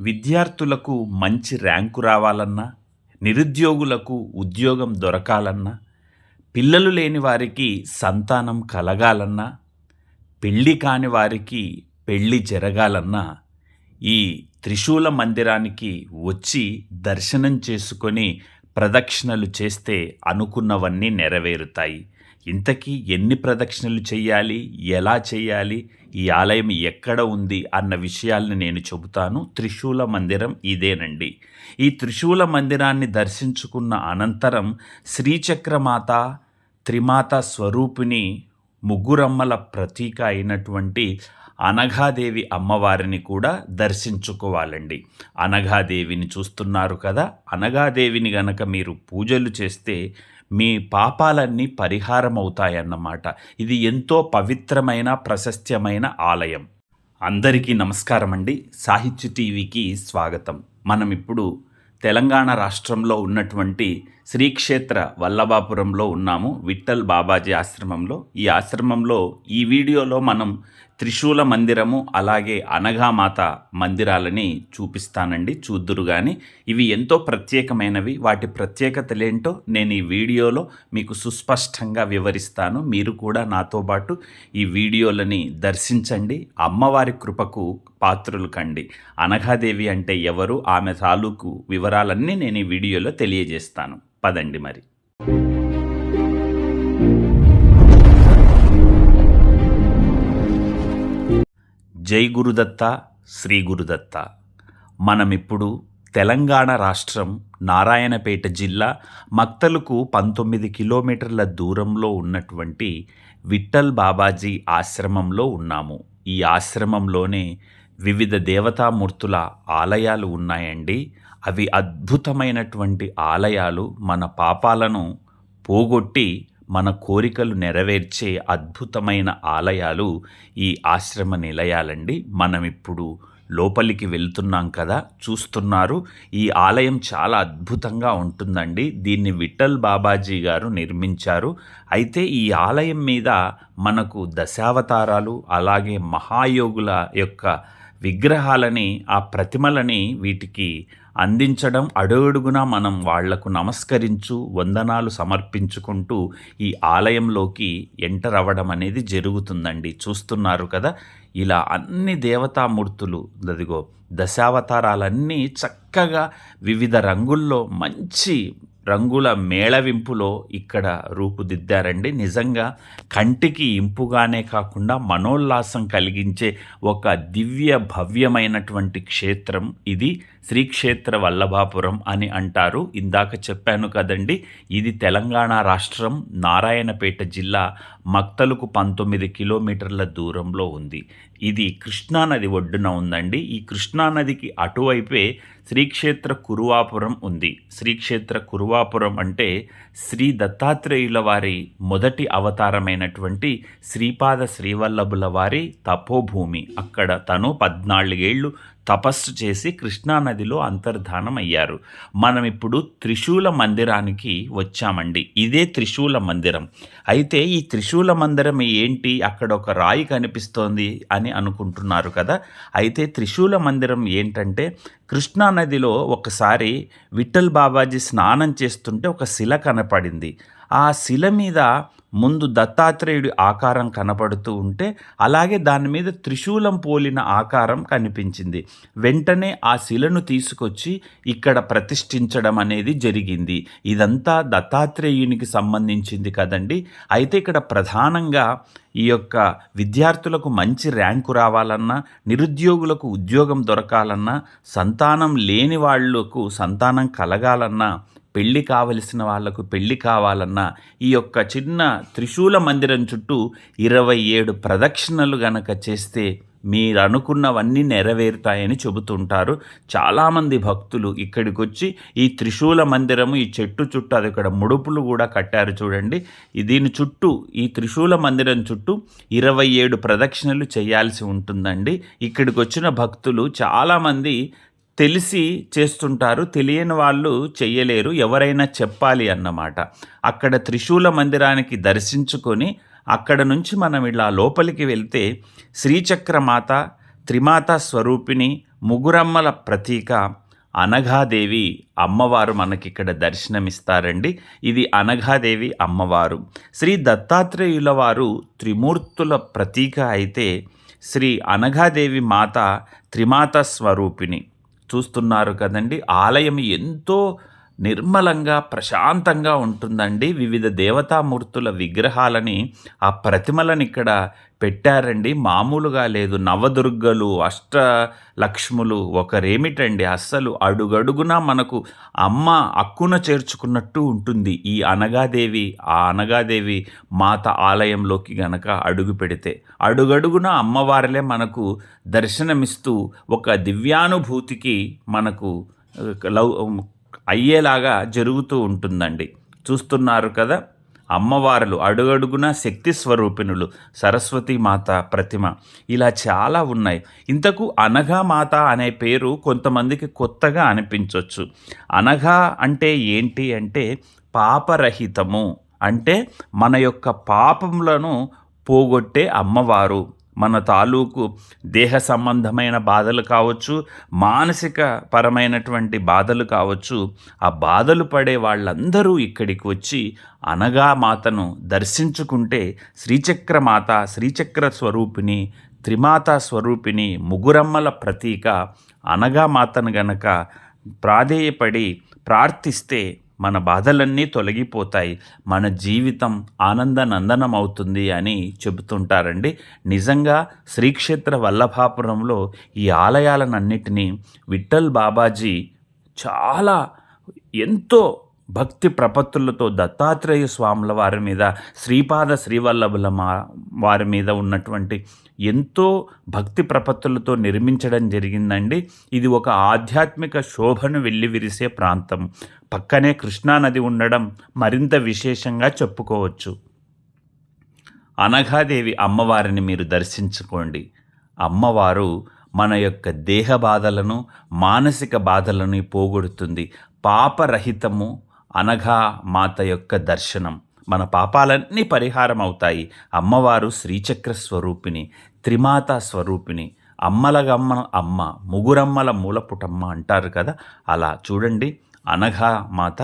విద్యార్థులకు మంచి ర్యాంకు రావాలన్నా నిరుద్యోగులకు ఉద్యోగం దొరకాలన్నా పిల్లలు లేని వారికి సంతానం కలగాలన్నా పెళ్ళి కాని వారికి పెళ్ళి జరగాలన్నా ఈ త్రిశూల మందిరానికి వచ్చి దర్శనం చేసుకొని ప్రదక్షిణలు చేస్తే అనుకున్నవన్నీ నెరవేరుతాయి. ఇంతకీ ఎన్ని ప్రదక్షిణలు చేయాలి ఎలా చేయాలి ఈ ఆలయం ఎక్కడ ఉంది? అన్న విషయాల్ని నేను చెబుతాను. త్రిశూల మందిరం ఇదేనండి. ఈ త్రిశూల మందిరాన్ని దర్శించుకున్న అనంతరం శ్రీచక్రమాత త్రిమాత స్వరూపిణి ముగ్గురమ్మల ప్రతీక అయినటువంటి అనఘాదేవి అమ్మవారిని కూడా దర్శించుకోవాలండి. అనఘాదేవిని చూస్తున్నారు కదా? అనఘాదేవిని గనక మీరు పూజలు చేస్తే మీ పాపాలన్నీ పరిహారం అవుతాయన్నమాట ఇది ఎంతో పవిత్రమైన ప్రశస్త్యమైన ఆలయం. అందరికీ నమస్కారం అండి సాహిత్య టీవీకి స్వాగతం. మనం ఇప్పుడు తెలంగాణ రాష్ట్రంలో ఉన్నటువంటి శ్రీక్షేత్ర వల్లభాపురంలో ఉన్నాము. విఠల్ బాబాజీ ఆశ్రమంలో. ఈ ఆశ్రమంలో ఈ వీడియోలో మనం త్రిశూల మందిరము అలాగే అనఘామాత మందిరాలని చూపిస్తానండి. చూద్దురు కానీ ఇవి ఎంతో ప్రత్యేకమైనవి. వాటి ప్రత్యేకతలేంటో నేను ఈ వీడియోలో మీకు సుస్పష్టంగా వివరిస్తాను. మీరు కూడా నాతో పాటు ఈ వీడియోలని దర్శించండి. అమ్మవారి కృపకు పాత్రులు కండి. అనఘాదేవి అంటే ఎవరు? ఆమె తాలూకు వివరాలన్నీ నేను ఈ వీడియోలో తెలియజేస్తాను. పదండి మరి. జై గురుదత్త శ్రీ గురుదత్త. మనమిప్పుడు తెలంగాణ రాష్ట్రం నారాయణపేట జిల్లా మక్తలుకు పంతొమ్మిది కిలోమీటర్ల దూరంలో ఉన్నటువంటి విఠల్ బాబాజీ ఆశ్రమంలో ఉన్నాము. ఈ ఆశ్రమంలోనే వివిధ దేవతామూర్తుల ఆలయాలు ఉన్నాయండి. అవి అద్భుతమైనటువంటి ఆలయాలు మన పాపాలను పోగొట్టి మన కోరికలు నెరవేర్చే అద్భుతమైన ఆలయాలు ఈ ఆశ్రమ నిలయాలండి. మనం ఇప్పుడు లోపలికి వెళ్తున్నాం కదా చూస్తున్నారు. ఈ ఆలయం చాలా అద్భుతంగా ఉంటుందండి. దీన్ని విఠల్ బాబాజీ గారు నిర్మించారు. అయితే ఈ ఆలయం మీద మనకు దశావతారాలు అలాగే మహాయోగుల యొక్క విగ్రహాలని ఆ ప్రతిమలని వీటికి అందించడం అడుగడుగున మనం వాళ్ళకు నమస్కరించు వందనాలు సమర్పించుకుంటూ ఈ ఆలయంలోకి ఎంటర్ అవ్వడం అనేది జరుగుతుందండి. చూస్తున్నారు కదా ఇలా అన్ని దేవతామూర్తులు అదిగో దశావతారాలన్నీ చక్కగా వివిధ రంగుల్లో మంచి రంగుల మేళవింపులో ఇక్కడ రూపుదిద్దారండి. నిజంగా కంటికి ఇంపుగానే కాకుండా మనోల్లాసం కలిగించే ఒక దివ్య భవ్యమైనటువంటి క్షేత్రం ఇది. శ్రీక్షేత్ర వల్లభాపురం అని అంటారు. ఇందాక చెప్పాను కదండి ఇది తెలంగాణ రాష్ట్రం నారాయణపేట జిల్లా మక్తలకు పంతొమ్మిది కిలోమీటర్ల దూరంలో ఉంది. ఇది కృష్ణానది ఒడ్డున ఉందండి. ఈ కృష్ణానదికి అటువైపే శ్రీక్షేత్ర కురువాపురం ఉంది. శ్రీక్షేత్ర కురువాపురం అంటే శ్రీ దత్తాత్రేయుల వారి మొదటి అవతారమైనటువంటి శ్రీపాద శ్రీవల్లభుల వారి తపోభూమి. అక్కడ తను పద్నాలుగేళ్ళు తపస్సు చేసి కృష్ణానదిలో అంతర్ధానం అయ్యారు మనం ఇప్పుడు త్రిశూల మందిరానికి వచ్చామండి. ఇదే త్రిశూల మందిరం. అయితే ఈ త్రిశూల మందిరం ఏంటి? అక్కడ ఒక రాయి కనిపిస్తోంది అని అనుకుంటున్నారు కదా? అయితే త్రిశూల మందిరం ఏంటంటే కృష్ణానదిలో ఒకసారి విఠల్ బాబాజీ స్నానం చేస్తుంటే ఒక శిల కనపడింది. ఆ శిల మీద ముందు దత్తాత్రేయుడి ఆకారం కనపడుతూ ఉంటే అలాగే దాని మీద త్రిశూలం పోలిన ఆకారం కనిపించింది. వెంటనే ఆ శిలను తీసుకొచ్చి ఇక్కడ ప్రతిష్ఠించడం అనేది జరిగింది. ఇదంతా దత్తాత్రేయునికి సంబంధించింది కదండి. అయితే ఇక్కడ ప్రధానంగా ఈ యొక్క విద్యార్థులకు మంచి ర్యాంకు రావాలన్నా నిరుద్యోగులకు ఉద్యోగం దొరకాలన్నా సంతానం లేని వాళ్ళకు సంతానం కలగాలన్నా పెళ్ళి కావలసిన వాళ్ళకు పెళ్ళి కావాలన్నా ఈ యొక్క చిన్న త్రిశూల మందిరం చుట్టూ ఇరవై ఏడు ప్రదక్షిణలు గనక చేస్తే మీరు అనుకున్నవన్నీ నెరవేరుతాయని చెబుతుంటారు. చాలామంది భక్తులు ఇక్కడికి వచ్చి ఈ త్రిశూల మందిరము ఈ చెట్టు చుట్టూ అది ఇక్కడ ముడుపులు కూడా కట్టారు చూడండి. దీని చుట్టూ ఈ త్రిశూల మందిరం చుట్టూ ఇరవై ఏడు ప్రదక్షిణలు చేయాల్సి ఉంటుందండి. ఇక్కడికి వచ్చిన భక్తులు చాలామంది తెలిసి చేస్తుంటారు తెలియని వాళ్ళు చెయ్యలేరు ఎవరైనా చెప్పాలి అన్నమాట. అక్కడ త్రిశూల మందిరానికి దర్శించుకొని అక్కడ నుంచి మనం ఇలా లోపలికి వెళ్తే శ్రీచక్రమాత త్రిమాత స్వరూపిణి ముగురమ్మల ప్రతీక అనఘాదేవి అమ్మవారు మనకిక్కడ దర్శనమిస్తారండి. ఇది అనఘాదేవి అమ్మవారు. శ్రీ దత్తాత్రేయుల వారు త్రిమూర్తుల ప్రతీక అయితే శ్రీ అనఘాదేవి మాత త్రిమాత స్వరూపిణి. చూస్తున్నారు కదండి. ఆలయం ఎంతో నిర్మలంగా ప్రశాంతంగా ఉంటుందండి. వివిధ దేవతామూర్తుల విగ్రహాలని ఆ ప్రతిమలను ఇక్కడ పెట్టారండి. మామూలుగా లేదు. నవదుర్గలు అష్ట లక్ష్ములు ఒకరేమిటండి? అస్సలు అడుగడుగునా మనకు అమ్మ అక్కున చేర్చుకున్నట్టు ఉంటుంది. ఈ అనగాదేవి ఆ అనగాదేవి మాత ఆలయంలోకి గనక అడుగు పెడితే అడుగడుగున అమ్మవారిలే మనకు దర్శనమిస్తూ ఒక దివ్యానుభూతికి మనకు లవ్ అయ్యేలాగా జరుగుతూ ఉంటుందండి. చూస్తున్నారు కదా అమ్మవారులు అడుగడుగున శక్తి స్వరూపిణులు సరస్వతి మాత ప్రతిమ ఇలా చాలా ఉన్నాయి. ఇంతకు అనఘా మాత అనే పేరు కొంతమందికి కొత్తగా అనిపించవచ్చు అనఘా అంటే ఏంటి అంటే పాపరహితము అంటే మన యొక్క పాపములను పోగొట్టే అమ్మవారు. మన తాలూకు దేహ సంబంధమైన బాధలు కావచ్చు మానసిక పరమైనటువంటి బాధలు కావచ్చు ఆ బాధలు పడే వాళ్ళందరూ ఇక్కడికి వచ్చి అనగా మాతను దర్శించుకుంటే శ్రీచక్ర మాత శ్రీచక్ర స్వరూపిణి త్రిమాత స్వరూపిణి ముగురమ్మల ప్రతీక అనగా మాతను గనక ప్రాధేయపడి ప్రార్థిస్తే మన బాధలన్నీ తొలగిపోతాయి. మన జీవితం ఆనందనందనం అవుతుంది అని చెబుతుంటారండి. నిజంగా శ్రీక్షేత్ర వల్లభాపురంలో ఈ ఆలయాలనన్నిటినీ విఠల్ బాబాజీ చాలా ఎంతో భక్తి ప్రపత్తులతో దత్తాత్రేయ స్వాముల వారి మీద శ్రీపాద శ్రీవల్లభుల మా వారి మీద ఉన్నటువంటి ఎంతో భక్తి ప్రపత్తులతో నిర్మించడం జరిగిందండి. ఇది ఒక ఆధ్యాత్మిక శోభను వెల్లివిరిసే ప్రాంతం. పక్కనే కృష్ణానది ఉండడం మరింత విశేషంగా చెప్పుకోవచ్చు. అనఘాదేవి అమ్మవారిని మీరు దర్శించుకోండి. అమ్మవారు మన యొక్క దేహ బాధలను మానసిక బాధలను పోగొడుతుంది. పాపరహితము అనఘా మాత యొక్క దర్శనం. మన పాపాలన్నీ పరిహారం అవుతాయి అమ్మవారు శ్రీచక్ర స్వరూపిణి త్రిమాత స్వరూపిణి అమ్మలగమ్మ అమ్మ ముగురమ్మల మూలపుటమ్మ అంటారు కదా? అలా చూడండి. అనఘా మాత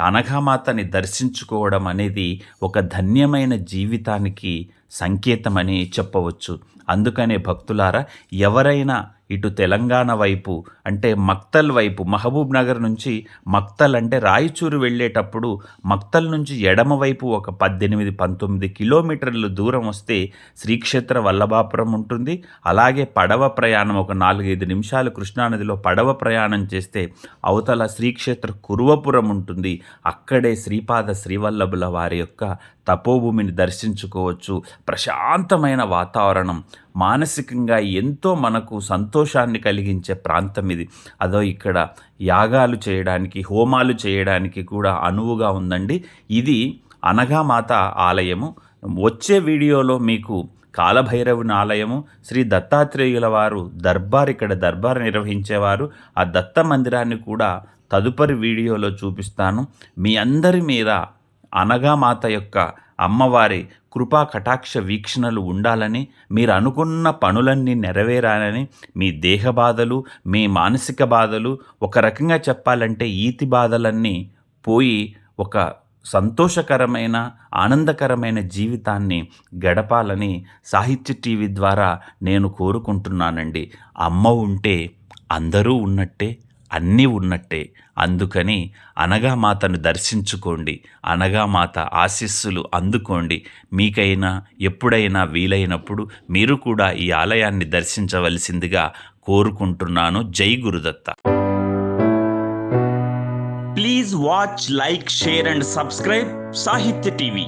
అనఘామాతని దర్శించుకోవడం అనేది ఒక ధన్యమైన జీవితానికి సంకేతమని చెప్పవచ్చు. అందుకనే భక్తులారా ఎవరైనా ఇటు తెలంగాణ వైపు అంటే మక్తల్ వైపు మహబూబ్ నగర్ నుంచి మక్తల్ అంటే రాయచూరు వెళ్ళేటప్పుడు మక్తల్ నుంచి ఎడమ వైపు ఒక పద్దెనిమిది పంతొమ్మిది కిలోమీటర్లు దూరం వస్తే శ్రీక్షేత్ర వల్లభాపురం ఉంటుంది. అలాగే పడవ ప్రయాణం ఒక నాలుగైదు నిమిషాలు కృష్ణానదిలో పడవ ప్రయాణం చేస్తే అవతల శ్రీక్షేత్ర కురువపురం ఉంటుంది. అక్కడే శ్రీపాద శ్రీవల్లభుల వారి యొక్క తపోభూమిని దర్శించుకోవచ్చు. ప్రశాంతమైన వాతావరణం. మానసికంగా ఎంతో మనకు సంతోషాన్ని కలిగించే ప్రాంతం ఇది. అదో ఇక్కడ యాగాలు చేయడానికి హోమాలు చేయడానికి కూడా అనువుగా ఉందండి. ఇది అనగామాత ఆలయము. వచ్చే వీడియోలో మీకు కాలభైరవుని ఆలయము శ్రీ దత్తాత్రేయుల వారు దర్బార్ ఇక్కడ దర్బార్ నిర్వహించేవారు. ఆ దత్త మందిరాన్ని కూడా తదుపరి వీడియోలో చూపిస్తాను. మీ అందరి మీద అనగామాత యొక్క అమ్మవారి కృపా కటాక్ష వీక్షణలు ఉండాలని మీరు అనుకున్న పనులన్నీ నెరవేరాలని మీ దేహ బాధలు మీ మానసిక బాధలు ఒక రకంగా చెప్పాలంటే ఈతి బాధలన్నీ పోయి ఒక సంతోషకరమైన ఆనందకరమైన జీవితాన్ని గడపాలని సాహిత్య టీవీ ద్వారా నేను కోరుకుంటున్నానండి. అమ్మ ఉంటే అందరూ ఉన్నట్టే. అన్నీ ఉన్నట్టే. అందుకని అనగా మాతను దర్శించుకోండి. అనగా మాత ఆశీస్సులు అందుకోండి. మీకైనా ఎప్పుడైనా వీలైనప్పుడు మీరు కూడా ఈ ఆలయాన్ని దర్శించవలసిందిగా కోరుకుంటున్నాను. జై Gurudatta. Please watch like share and subscribe Sahitya TV.